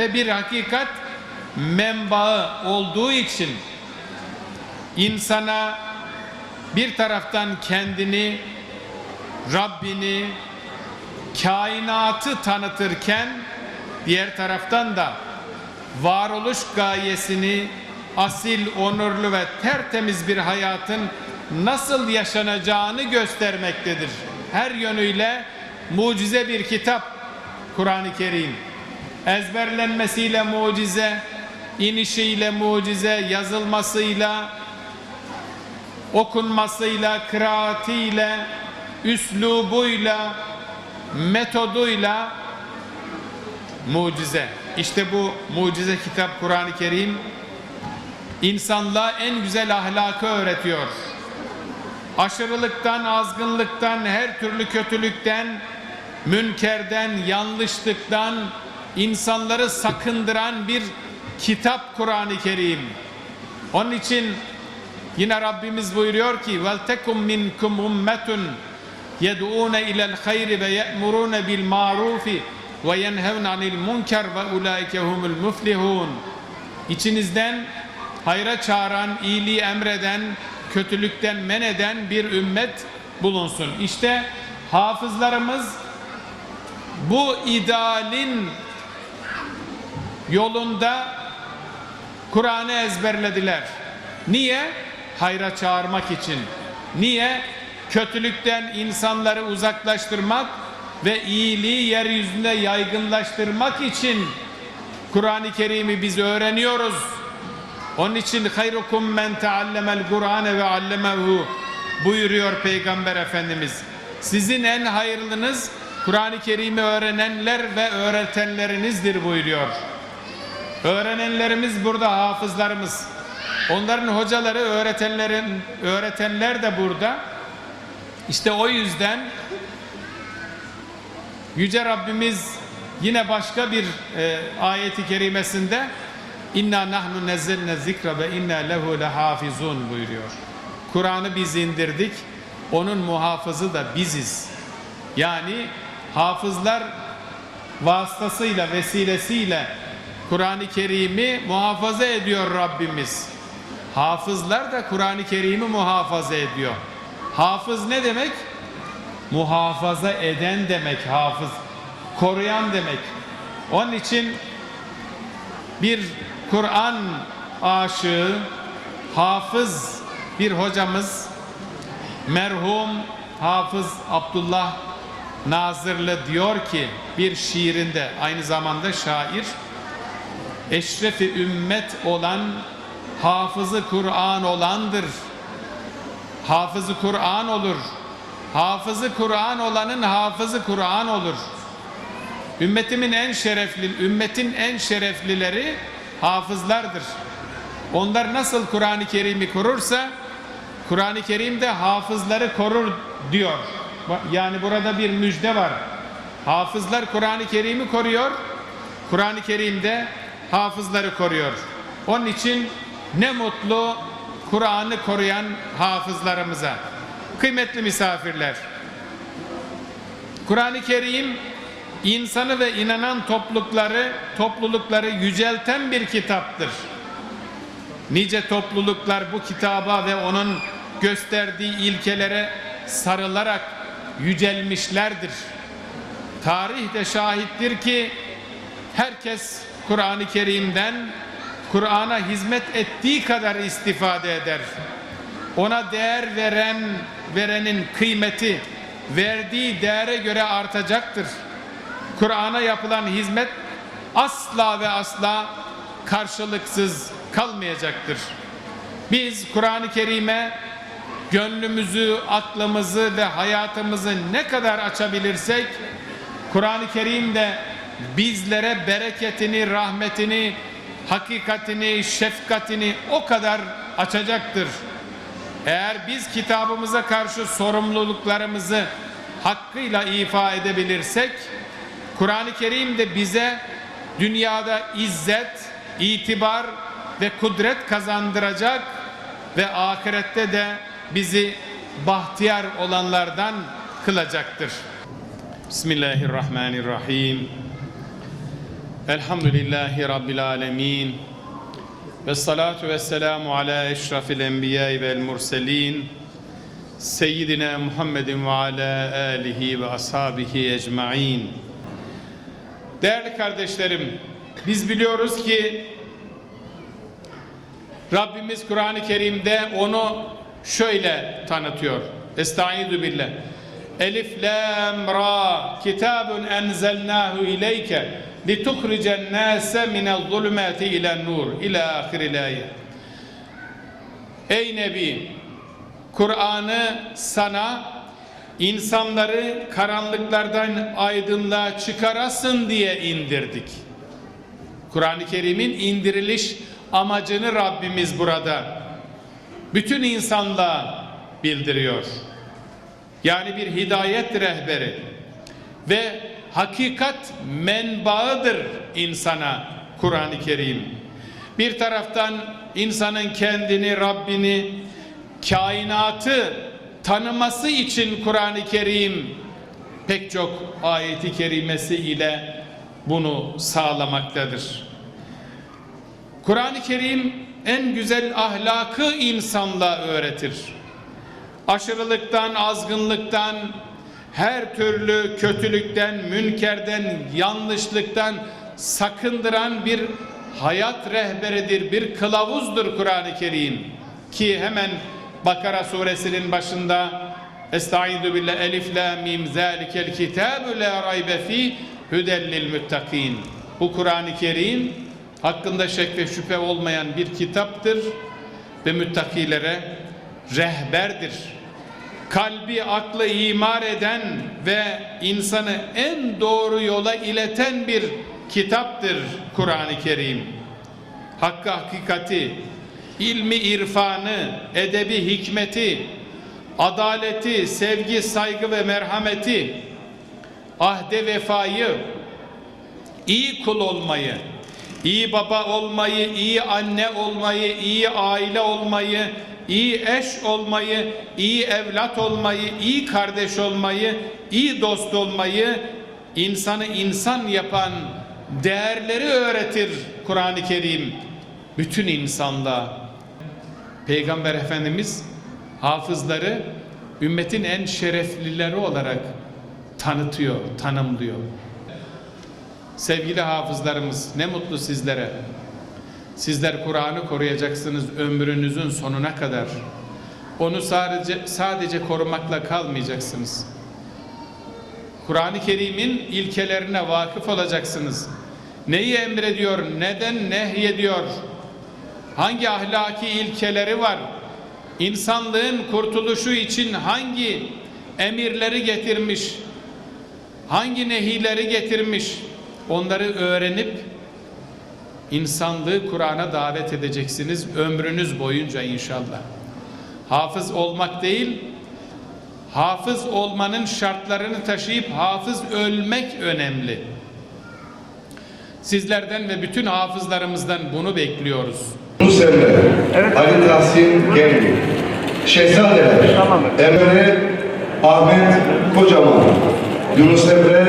ve bir hakikat menbaı olduğu için insana bir taraftan kendini, Rabbini, kainatı tanıtırken diğer taraftan da varoluş gayesini asil, onurlu ve tertemiz bir hayatın nasıl yaşanacağını göstermektedir. Her yönüyle mucize bir kitap Kur'an-ı Kerim. Ezberlenmesiyle mucize, inişiyle mucize, yazılmasıyla, okunmasıyla, kıraatiyle, üslubuyla, metoduyla mucize. İşte bu mucize kitap Kur'an-ı Kerim insanlığa en güzel ahlakı öğretiyor. Aşırılıktan, azgınlıktan, her türlü kötülükten, münkerden, yanlışlıktan insanları sakındıran bir kitap Kur'an-ı Kerim. Onun için yine Rabbimiz buyuruyor ki ila'l hayri ve ye'murun bil ma'rufi ve yenhevun anil munker ve ulaike humul muflihun. İçinizden hayra çağıran, iyiliği emreden, kötülükten men eden bir ümmet bulunsun. İşte hafızlarımız bu idealin yolunda Kur'an'ı ezberlediler. Niye? Hayra çağırmak için. Niye? Kötülükten insanları uzaklaştırmak ve iyiliği yeryüzünde yaygınlaştırmak için Kur'an-ı Kerim'i biz öğreniyoruz. Onun için hayrukum men teallemel Kur'ane ve allemehu buyuruyor Peygamber Efendimiz. Sizin en hayırlınız Kur'an-ı Kerim'i öğrenenler ve öğretenlerinizdir buyuruyor. Öğrenenlerimiz burada hafızlarımız. Onların hocaları, öğretenlerin öğretenler de burada. İşte o yüzden Yüce Rabbimiz yine başka bir e, ayeti kerimesinde İnna nahnu nezzelne zikra ve inna lehu lehafizun buyuruyor. Kur'an'ı biz indirdik. Onun muhafızı da biziz. Yani hafızlar vasıtasıyla, vesilesiyle Kur'an-ı Kerim'i muhafaza ediyor Rabbimiz. Hafızlar da Kur'an-ı Kerim'i muhafaza ediyor. Hafız ne demek? Muhafaza eden demek hafız. Koruyan demek. Onun için bir Kur'an aşığı, hafız bir hocamız merhum Hafız Abdullah Nazırlı diyor ki bir şiirinde aynı zamanda şair eşrefi ümmet olan hafızı Kur'an olandır. Hafızı Kur'an olur. Hafızı Kur'an olanın hafızı Kur'an olur. Ümmetimin en şerefli, ümmetin en şereflileri hafızlardır. Onlar nasıl Kur'an-ı Kerim'i korursa Kur'an-ı Kerim de hafızları korur diyor. Yani burada bir müjde var. Hafızlar Kur'an-ı Kerim'i koruyor. Kur'an-ı Kerim de hafızları koruyor. Onun için ne mutlu Kur'an'ı koruyan hafızlarımıza. Kıymetli misafirler. Kur'an-ı Kerim insanı ve inanan toplulukları, toplulukları yücelten bir kitaptır. Nice topluluklar bu kitaba ve onun gösterdiği ilkelere sarılarak yücelmişlerdir. Tarih de şahittir ki herkes Kur'an-ı Kerim'den Kur'an'a hizmet ettiği kadar istifade eder. Ona değer veren verenin kıymeti verdiği değere göre artacaktır. Kur'an'a yapılan hizmet asla ve asla karşılıksız kalmayacaktır. Biz Kur'an-ı Kerim'e gönlümüzü, aklımızı ve hayatımızı ne kadar açabilirsek Kur'an-ı Kerim de bizlere bereketini, rahmetini, hakikatini, şefkatini o kadar açacaktır. Eğer biz kitabımıza karşı sorumluluklarımızı hakkıyla ifa edebilirsek Kur'an-ı Kerim de bize dünyada izzet, itibar ve kudret kazandıracak ve ahirette de bizi bahtiyar olanlardan kılacaktır. Bismillahirrahmanirrahim. Elhamdülillahi Rabbil alemin. Ve salatu ve selamu ala eşrafil enbiyai vel murselin. Seyyidina Muhammedin ve ala alihi ve ashabihi ecmain. Değerli kardeşlerim, biz biliyoruz ki Rabbimiz Kur'an-ı Kerim'de onu şöyle tanıtıyor. Estaizu billah. Elif lam ra kitabun enzelnahu ileyke lituhricen nase minel zulümati ilen nur ila ahiril ayet. Ey Nebi Kur'an'ı sana insanları karanlıklardan aydınlığa çıkarasın diye indirdik. Kur'an-ı Kerim'in indiriliş amacını Rabbimiz burada bütün insanlığa bildiriyor. Yani bir hidayet rehberi ve hakikat menbaıdır insana Kur'an-ı Kerim. Bir taraftan insanın kendini, Rabbini, kainatı tanıması için Kur'an-ı Kerim pek çok ayeti kerimesi ile bunu sağlamaktadır. Kur'an-ı Kerim en güzel ahlakı insanla öğretir. Aşırılıktan, azgınlıktan, her türlü kötülükten, münkerden, yanlışlıktan sakındıran bir hayat rehberidir, bir kılavuzdur Kur'an-ı Kerim. Ki hemen Bakara suresinin başında Estaizu billah elif la mim zalikel kitabu la raybe fi hudellil muttakin. Bu Kur'an-ı Kerim hakkında şek ve şüphe olmayan bir kitaptır ve müttakilere rehberdir. Kalbi, aklı imar eden ve insanı en doğru yola ileten bir kitaptır Kur'an-ı Kerim. Hakkı hakikati, ilmi irfanı, edebi hikmeti, adaleti, sevgi, saygı ve merhameti, ahde vefayı, iyi kul olmayı, iyi baba olmayı, iyi anne olmayı, iyi aile olmayı, iyi eş olmayı, iyi evlat olmayı, iyi kardeş olmayı, iyi dost olmayı, insanı insan yapan değerleri öğretir Kur'an-ı Kerim bütün insanlığa. Peygamber Efendimiz hafızları ümmetin en şereflileri olarak tanıtıyor, tanımlıyor. Sevgili hafızlarımız ne mutlu sizlere. Sizler Kur'an'ı koruyacaksınız ömrünüzün sonuna kadar. Onu sadece sadece korumakla kalmayacaksınız. Kur'an-ı Kerim'in ilkelerine vakıf olacaksınız. Neyi emrediyor, neden nehyediyor? Hangi ahlaki ilkeleri var? İnsanlığın kurtuluşu için hangi emirleri getirmiş? Hangi nehileri getirmiş? Onları öğrenip insanlığı Kur'an'a davet edeceksiniz ömrünüz boyunca inşallah. Hafız olmak değil, hafız olmanın şartlarını taşıyıp hafız ölmek önemli. Sizlerden ve bütün hafızlarımızdan bunu bekliyoruz. Yunus Emre, Ali Tahsin Gengi, Şehzadeler, Emre Ahmet Kocaman, Yunus Emre